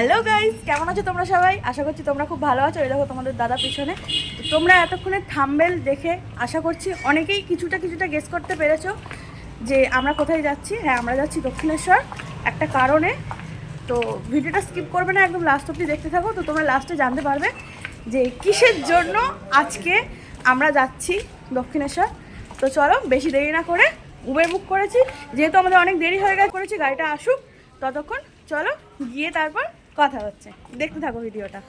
Hello guys কেমন আছো তোমরা সবাই? আশা করছি তোমরা খুব ভালো আছো। এই দেখো তোমাদের দাদা পিছনে। তোমরা এতক্ষণে থাম্বেল দেখে আশা করছি অনেকেই কিছুটা কিছুটা গেস করতে পেরেছ যে আমরা কোথায় যাচ্ছি। হ্যাঁ আমরা যাচ্ছি দক্ষিণেশ্বর একটা কারণে। তো ভিডিওটা স্কিপ করবে না, একদম লাস্ট অবধি দেখতে থাকো। তো তোমরা লাস্টে জানতে পারবে যে কিসের জন্য আজকে আমরা যাচ্ছি দক্ষিণেশ্বর। তো চলো, বেশি দেরি না করে উবের বুক করেছি। যেহেতু আমাদের অনেক দেরি হয়ে গেছে, করেছি, গাড়িটা আসুক ততক্ষণ। চলো, গিয়ে তারপর কথা হচ্ছে। দেখতে থাকো ভিডিওটা।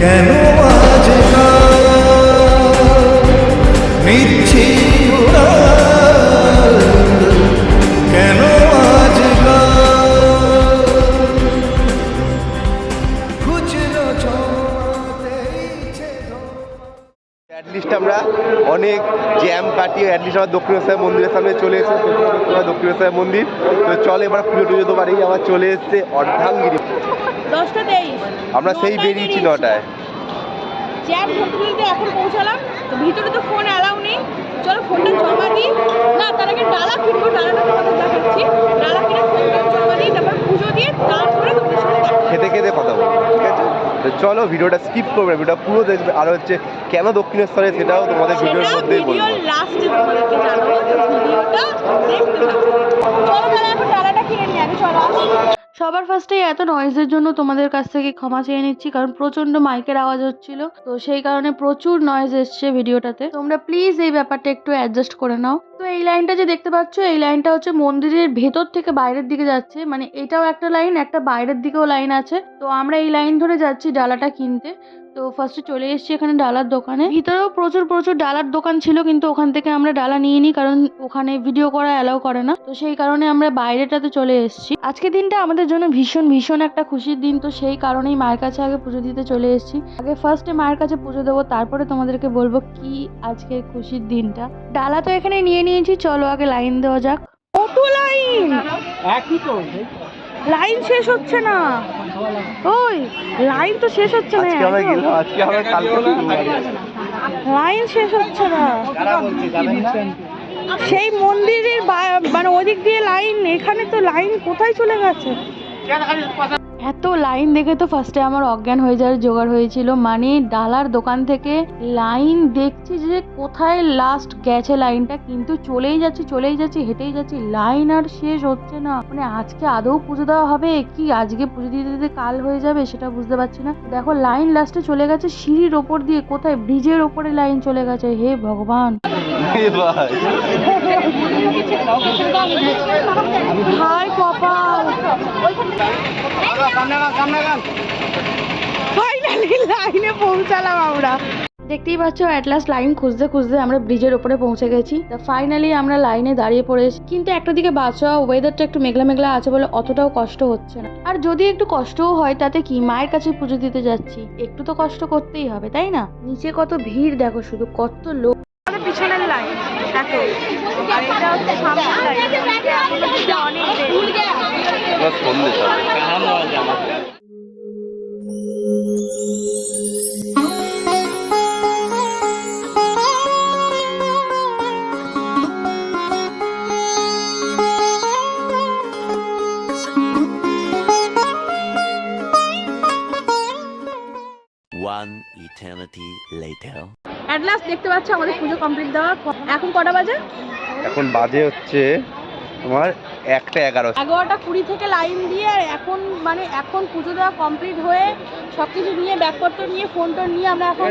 কেন আজ কেন অ্যাটলিস্ট আমরা অনেক জ্যাম কাটিয়ে অ্যাটলিস্ট আমরা দক্ষিণেশ্বর মন্দিরের সামনে চলে এসেছি। দক্ষিণেশ্বর মন্দির। তো চল এবার পুজো টুজো তো বাড়ি আবার চলে এসছে অর্ধাঙ্গিরি আমরা সেই বেরিয়েছি নটায়। জ্যাম এখন পৌঁছালাম। তো ভিতরে তো ফোন অ্যালাউ নেই। চলো ফোনটা জমা দিই। না তার আগে ডালা কিনবো ডালাটা তোমাদের দেখাচ্ছি। ডালা কিনে ফোনটা জমা দিই তারপর পুজো দিয়ে তারপরে তোমাদের সাথে খেতে খেতে কথা বলব ঠিক আছে? তো চলো ভিডিওটা স্কিপ করবে ভিডিওটা পুরো দেখবে। আর হচ্ছে কেন দক্ষিণেশ্বরে সেটাও তোমাদের ভিডিওর সেটা মধ্যেই বলব। লাস্টে তোমাদেরকে জানাব ভিডিওটা দেখতে থাকো। চলো তাহলে এখন ডালাটা কিনে নিই আগে চলো সবার ফার্স্টেই এত নয়েজের জন্য তোমাদের কাছ থেকে ক্ষমা চেয়ে নিচ্ছি, কারণ প্রচণ্ড মাইকের আওয়াজ হচ্ছিল। তো সেই কারণে প্রচুর নয়েজ এসছে ভিডিওটাতে তোমরা প্লিজ এই ব্যাপারটা একটু অ্যাডজাস্ট করে নাও। তো এই লাইনটা যে দেখতে পাচ্ছ, এই লাইনটা হচ্ছে মন্দিরের ভেতর থেকে বাইরের দিকে যাচ্ছে। মানে এটাও একটা লাইন একটা বাইরের দিকেও লাইন আছে। তো আমরা এই লাইন ধরে যাচ্ছি ডালাটা কিনতে। তো ফার্স্টে চলে এসেছি এখানে ডালার দোকানে। ভিতরেও প্রচুর প্রচুর ডালার দোকান ছিল কিন্তু ওখান থেকে আমরা ডালা নিয়ে নিই কারণ ওখানে ভিডিও করা অ্যালাউ করে না। তো সেই কারণে আমরা বাইরেটাতে চলে এসেছি। আজকে দিনটা আমাদের জন্য ভীষণ ভীষণ একটা খুশির দিন তো সেই কারণেই মায়ের কাছে আগে পুজো দিতে চলে এসেছি। আগে ফার্স্টে মায়ের কাছে পুজো দেবো তারপরে তোমাদেরকে বলব কি আজকের খুশির দিনটা। ডালা তো এখানে নিয়ে নিয়েছি চলো আগে লাইন দেওয়া যাক। কত লাইন লাইন শেষ হচ্ছে না। ওই লাইন তো শেষ হচ্ছে না আজকে আমরা কালকে লাইন শেষ হচ্ছে না। সেই মন্দিরের বা- মানে ওদিক দিয়ে লাইন এখানে তো লাইন কোথায় চলে গেছে? এত লাইন দেখে তো ফার্স্টে আমার অজ্ঞান হয়ে যাওয়ার জোগাড় হয়েছিল। মানে ডালার দোকান থেকে লাইন দেখছি যে কোথায় লাস্ট গেছে লাইনটা। কিন্তু চলেই যাচ্ছি চলেই যাচ্ছি, হেঁটেই যাচ্ছি, লাইন আর শেষ হচ্ছে না। মানে আজকে আদৌ পুজো দেওয়া হবে? কি আজকে পুজো দিতে দিতে কাল হয়ে যাবে সেটা বুঝতে পারছি না। দেখো লাইন লাস্টে চলে গেছে, সিঁড়ির ওপর দিয়ে, কোথায় ব্রিজের ওপরে লাইন চলে গেছে। হে ভগবান! লাইনে পৌঁছালাম আমরা। দেখতেই পাচ্ছ অ্যাট লাস্ট লাইন খুঁজতে খুঁজতে আমরা ব্রিজের ওপরে পৌঁছে গেছি। তা ফাইনালি আমরা লাইনে দাঁড়িয়ে পড়েছি। কিন্তু একটা দিকে বাচ্চা ওয়েদারটা একটু মেঘলা মেঘলা আছে বলে অতটাও কষ্ট হচ্ছে না। আর যদি একটু কষ্টও হয়, তাতে কি মায়ের কাছে পুজো দিতে যাচ্ছি? একটু তো কষ্ট করতেই হবে, তাই না? নিচে কত ভিড়, দেখো শুধু কত লোক। এত আর এটা হচ্ছে সামনের লাইন এখনও দিতে অনেক দেরি সন্দেশ হবে One eternity later. At last দেখতে পাচ্ছ আমাদের পুজো কমপ্লিট দেওয়া এখন কটা বাজে? এখন বাজে হচ্ছে তোমার একটা এগারো। এগারোটা কুড়ি থেকে লাইন দিয়ে আর এখন মানে এখন পুজো দেওয়া কমপ্লিট হয়ে সব কিছু নিয়ে ব্যাগপত্র নিয়ে ফোন টোন নিয়ে আমরা এখন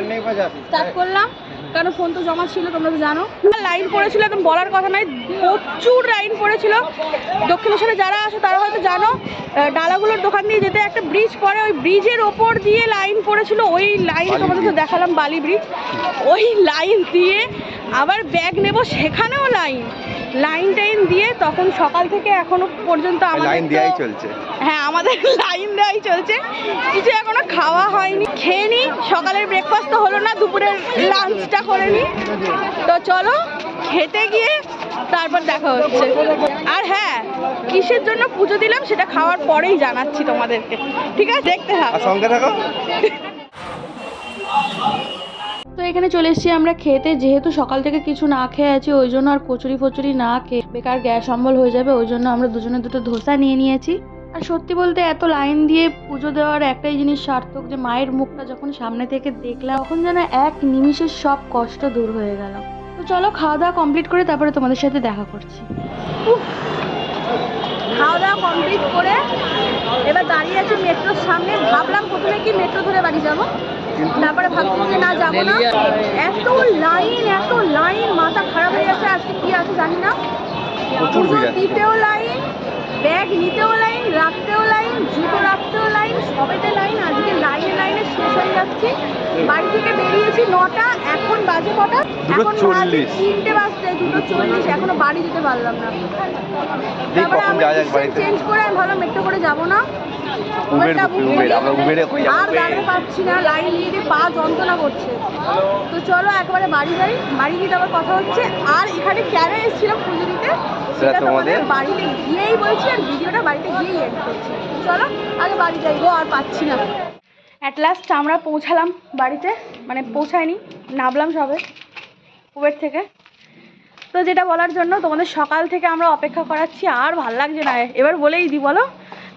স্টার্ট করলাম। কারণ ফোন তো জমা ছিল তোমরা তো জানো। লাইন পড়েছিল এখন বলার কথা নয় প্রচুর লাইন পড়েছিল। দক্ষিণেশ্বরে যারা আসে তারা হয়তো জানো ডালাগুলোর দোকান দিয়ে যেতে একটা ব্রিজ পড়ে ওই ব্রিজের ওপর দিয়ে লাইন পড়েছিল ওই লাইন তোমাদের তো দেখালাম বালি ব্রিজ ওই লাইন দিয়ে আবার ব্যাগ নেব সেখানেও লাইন লাইন টাইন দিয়ে তখন সকাল থেকে এখনও পর্যন্ত আমাদের লাইন দেওয়াই চলছে। হ্যাঁ আমাদের লাইন দেওয়াই চলছে। কিছু এখনও খাওয়া হয়নি খেয়ে নি। সকালের ব্রেকফাস্ট তো হলো না দুপুরের লাঞ্চটা করে নি। তো চলো খেতে গিয়ে তারপর দেখা হচ্ছে। আর হ্যাঁ কিসের জন্য পুজো দিলাম সেটা খাওয়ার পরেই জানাচ্ছি তোমাদেরকে। ঠিক আছে? দেখতে থাকো। সঙ্গে থাকো। তো এখানে চলে এসেছি আমরা খেতে। যেহেতু সকাল থেকে কিছু না খেয়ে আছি, ওই জন্য আর কচুরি ফচুরি না খেয়ে বেকার গ্যাস অম্বল হয়ে যাবে, ওই জন্য আমরা দুজনে দুটো ধোসা নিয়ে নিয়েছি। আর সত্যি বলতে এত লাইন দিয়ে পুজো দেওয়ার একটাই জিনিস সার্থক, যে মায়ের মুখটা যখন সামনে থেকে দেখলাম, তখন যেন এক নিমিষের সব কষ্ট দূর হয়ে গেল। তো চলো খাওয়া দাওয়া কমপ্লিট করে তারপরে তোমাদের সাথে দেখা করছি। খাওয়া দাওয়া কমপ্লিট করে এবার দাঁড়িয়ে আছি মেট্রোর সামনে। ভাবলাম প্রথমে কি মেট্রো ধরে বাড়ি যাব। তারপরে ভাবছি যে না যাব না। এত লাইন এত লাইন মাথা খারাপ হয়ে গেছে আজকে কি আছে জানি না। পুজো দিতেও লাইন ব্যাগ নিতেও লাইন রাখতেও লাইন জুতো রাখতেও লাইন সবেতে লাইন আজকে হয়ে যাচ্ছি। বাড়ি থেকে বেরিয়েছি নটা এখন বাজে কটা? এখন বাজে তিনটে বাজতে দুটো চল্লিশ এখনও বাড়ি যেতে পারলাম না। চেঞ্জ করে আমি ভালো মেট্রো করে যাব না। আর দাঁড়াতে পারছি না লাইন দিয়ে পা যন্ত্রণা করছে। তো চলো একবারে বাড়ি যাই বাড়ি গিয়ে আবার কথা হচ্ছে। আর এখানে কেন এসেছিলাম পুজো দিতে সেটা তোমাদের- বাড়িতে গিয়েই বলছি আর ভিডিওটা বাড়িতে গিয়েই এড করছি। চলো আগে বাড়ি যাই গো আর পাচ্ছি না। অ্যাট লাস্ট আমরা পৌঁছালাম বাড়িতে মানে পৌঁছায়নি, নামলাম সবে উবের থেকে। তো যেটা বলার জন্য তোমাদের সকাল থেকে আমরা অপেক্ষা করাচ্ছি, আর ভালো লাগছে না। এবার বলেই দিই, বলো?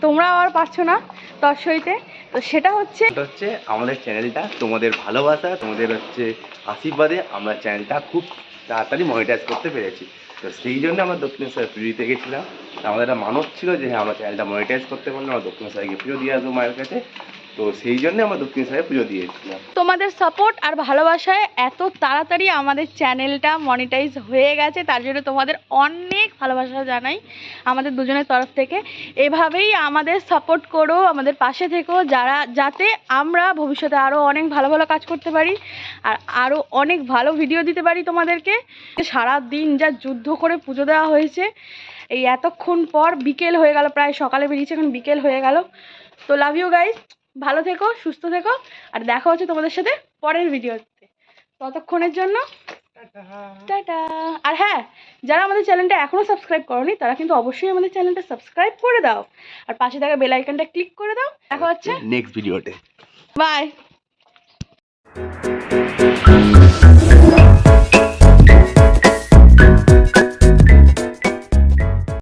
তোমরা আর পারছ না তর সইতে তো সেটা হচ্ছে হচ্ছে আমাদের চ্যানেলটা, তোমাদের ভালোবাসা, তোমাদের হচ্ছে আশীর্বাদে আমরা চ্যানেলটা খুব তাড়াতাড়ি মনিটাইজ করতে পেরেছি। তো সেই জন্য আমরা দক্ষিণেশ্বর পুরীতে গেছিলাম। আমাদের একটা মানব ছিল যে হ্যাঁ আমরা চ্যানেলটা মনিটাইজ করতে পারলে আমরা দক্ষিণেশ্বরে গিয়ে পুজো দিয়ে আসব মায়ের কাছে। তো সেই জন্য আমরা দক্ষিণেশ্বরে পুজো দিয়েছিলাম। তোমাদের সাপোর্ট আর ভালোবাসায় এত তাড়াতাড়ি আমাদের চ্যানেলটা মনিটাইজ হয়ে গেছে, তার জন্য তোমাদের অনেক ভালোবাসা জানাই আমাদের দুজনের তরফ থেকে। এভাবেই আমাদের সাপোর্ট করো, আমাদের পাশে থেকো, যারা, যাতে আমরা ভবিষ্যতে আরও অনেক ভালো ভালো কাজ করতে পারি, আর আরও অনেক ভালো ভিডিও দিতে পারি তোমাদেরকে। সারা দিন যা যুদ্ধ করে পুজো দেওয়া হয়েছে, এই এতক্ষণ পর বিকেল হয়ে গেল, প্রায় সকালে বেরিয়েছে, এখন বিকেল হয়ে গেল। তো লাভ ইউ গাইজ ভালো থেকো সুস্থ থেকো। আর দেখা হচ্ছে তোমাদের সাথে পরের ভিডিওতে। ততক্ষণের জন্য টাটা। আর হ্যাঁ যারা আমাদের চ্যানেলটা এখনও সাবস্ক্রাইব করনি তারা কিন্তু অবশ্যই আমাদের চ্যানেলটা সাবস্ক্রাইব করে দাও। আর পাশে থাকা বেল আইকনটা ক্লিক করে দাও। দেখা হচ্ছে নেক্সট ভিডিওতে। বাই।